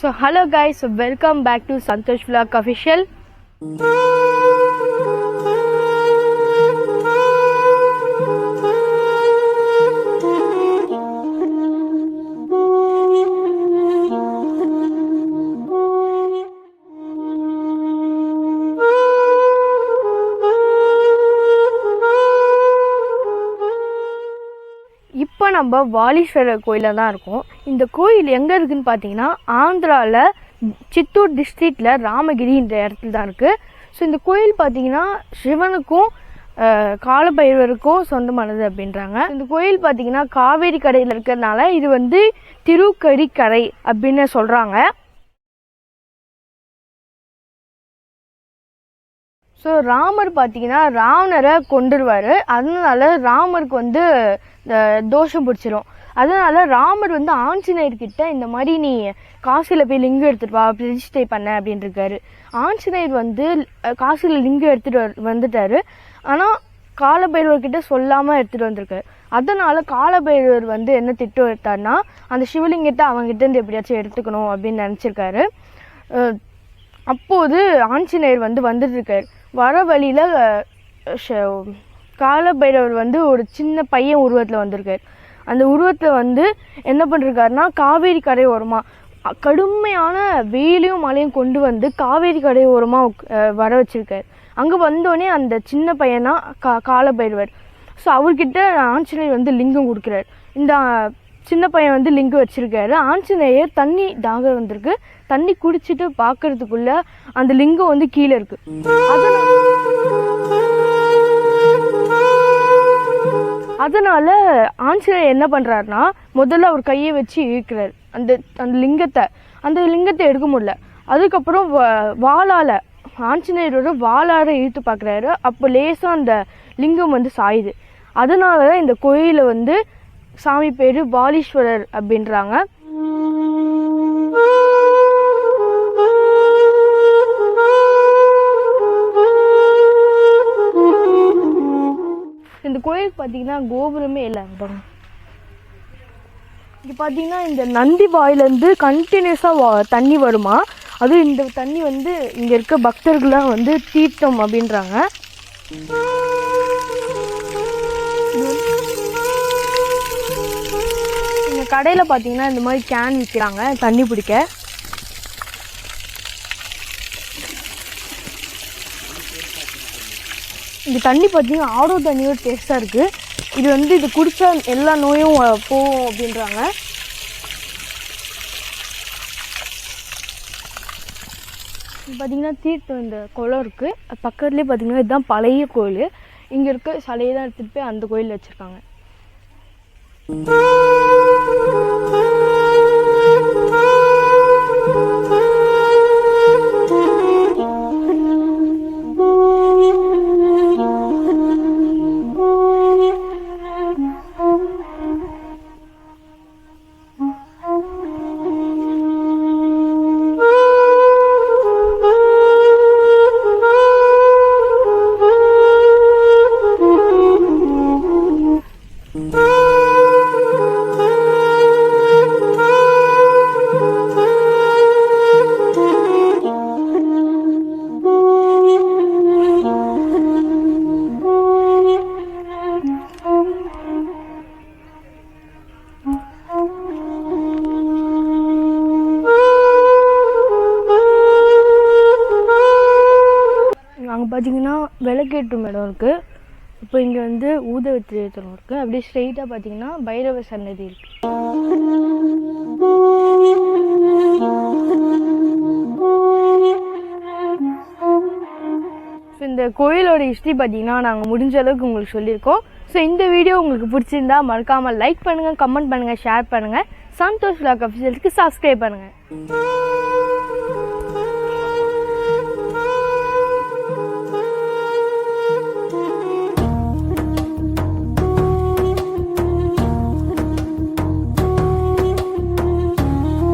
So hello guys, welcome back to Santosh Vlog Official. இப்போ நம்ம வாலீஸ்வரர் கோயிலில் தான் இருக்கோம். இந்த கோயில் எங்கே இருக்குதுன்னு பார்த்தீங்கன்னா ஆந்திராவில் சித்தூர் டிஸ்ட்ரிக்டில் ராமகிரி இந்த இடத்துல தான் இருக்குது ஸோ இந்த கோயில் பார்த்தீங்கன்னா சிவனுக்கும் காலபைரவருக்கும் சொந்தமானது அப்படின்றாங்க. இந்த கோயில் பார்த்தீங்கன்னா காவேரி கரையில் இருக்கிறதுனால இது வந்து திருக்கடிக்கரை அப்படின்னு சொல்கிறாங்க ஸோ ராமர் பார்த்தீங்கன்னா ராவணரை கொண்டுருவார் அதனால ராமருக்கு வந்து இந்த தோஷம் பிடிச்சிரும். அதனால ராமர் வந்து ஆஞ்சநேயர்கிட்ட இந்த மாதிரி நீ காசியில் போய் லிங்கம் எடுத்துட்டு வா ரிஜிஸ்டர் பண்ண அப்படின்னு இருக்காரு ஆஞ்சநேயர் வந்து காசியில் லிங்கம் எடுத்துட்டு வ- வந்துட்டாரு. ஆனால் காலபைரவர்கிட்ட சொல்லாமல் எடுத்துகிட்டு வந்திருக்காரு. அதனால காலபைரவர் வந்து என்ன திட்டம் எடுத்தார்னா அந்த சிவலிங்கத்தை அவங்ககிட்ட இருந்து எப்படியாச்சும் எடுத்துக்கணும் அப்படின்னு நினச்சிருக்காரு. அப்போது ஆஞ்சநேயர் வந்து வந்துட்டு இருக்காரு வர வழியில் காலபைரவர் வந்து ஒரு சின்ன பையன் உருவத்தில் வந்திருக்கார். அந்த உருவத்தில் வந்து என்ன பண்ணிருக்காருன்னா காவேரி கரை ஓரமாக கடுமையான வெயிலையும் மழையும் கொண்டு வந்து காவேரி கரை ஓரமாக வர வச்சுருக்கார். அங்கே வந்தோடனே அந்த சின்ன பையனா கா காலபைரவர். ஸோ அவர்கிட்ட ஆஞ்சநேயர் வந்து லிங்கம் கொடுக்குறாரு. இந்த சின்ன பையன் வந்து லிங்கம் வச்சுருக்காரு. ஆஞ்சநேயர் தண்ணி தாங்க வந்திருக்கு. தண்ணி குடிச்சிட்டு பார்க்கறதுக்குள்ள அந்த லிங்கம் வந்து கீழே இருக்கு. அதனால ஆஞ்சநேயர் என்ன பண்ணுறாருன்னா முதல்ல அவர் கையை வச்சு இழுக்கிறார். அந்த அந்த லிங்கத்தை. அந்த லிங்கத்தை எடுக்க முடியல. அதுக்கப்புறம் வ- வாளால ஆஞ்சநேயரோட வாளால இழுத்து பார்க்குறாரு அப்போ லேசாக அந்த லிங்கம் வந்து சாயுது. அதனால தான் இந்த கோயிலை வந்து சாமி பேர் பாலீஸ்வரர் அப்படின்றாங்க. இந்த கோயிலுக்கு பார்த்தீங்கன்னா கோபுரமே இல்லை பாருங்க. இங்கே பார்த்தீங்கன்னா இந்த நந்தி வாயிலேருந்து கண்டினியூஸாக வா தண்ணி வருமா? அதுவும் இந்த தண்ணி வந்து இங்கே இருக்க பக்தர்கள்லாம் வந்து தீர்த்தம் அப்படின்றாங்க. கடையில் பார்த்தீங்கன்னா இந்த மாதிரி கேன் விற்கிறாங்க தண்ணி பிடிக்க. இந்த தண்ணி பார்த்தீங்கன்னா ஆடோ தண்ணியோட டேஸ்ட்டாக இருக்குது இது வந்து இது குடித்தா எல்லா நோயும் போகும் அப்படின்றாங்க. பார்த்தீங்கன்னா தீர்த்தம் இந்த குளம் இருக்குது பக்கத்துலேயே பார்த்தீங்கன்னா இதுதான் பழைய கோயில். இங்கே இருக்க சிலையை தான் எடுத்துகிட்டு போய் அந்த கோயிலில் வச்சுருக்காங்க. பார்த்தீங்கன்னா விளக்கேற்றும் இடம் இருக்குது இப்போ இங்கே வந்து ஊதவத்தி ஏற்றணும் இருக்குது அப்படியே ஸ்ட்ரெயிட்டாக பார்த்தீங்கன்னா பைரவ சன்னதி இருக்குது ஸோ இந்த கோயிலோட ஹிஸ்ட்ரி பார்த்தீங்கன்னா நாங்கள் முடிஞ்ச அளவுக்கு உங்களுக்கு சொல்லியிருக்கோம். ஸோ இந்த வீடியோ உங்களுக்கு பிடிச்சிருந்தா மறக்காமல் லைக் பண்ணுங்கள் கமெண்ட் பண்ணுங்கள் ஷேர் பண்ணுங்கள் சந்தோஷ் லாக் அஃபிஷியலுக்கு சப்ஸ்கிரைப் பண்ணுங்கள்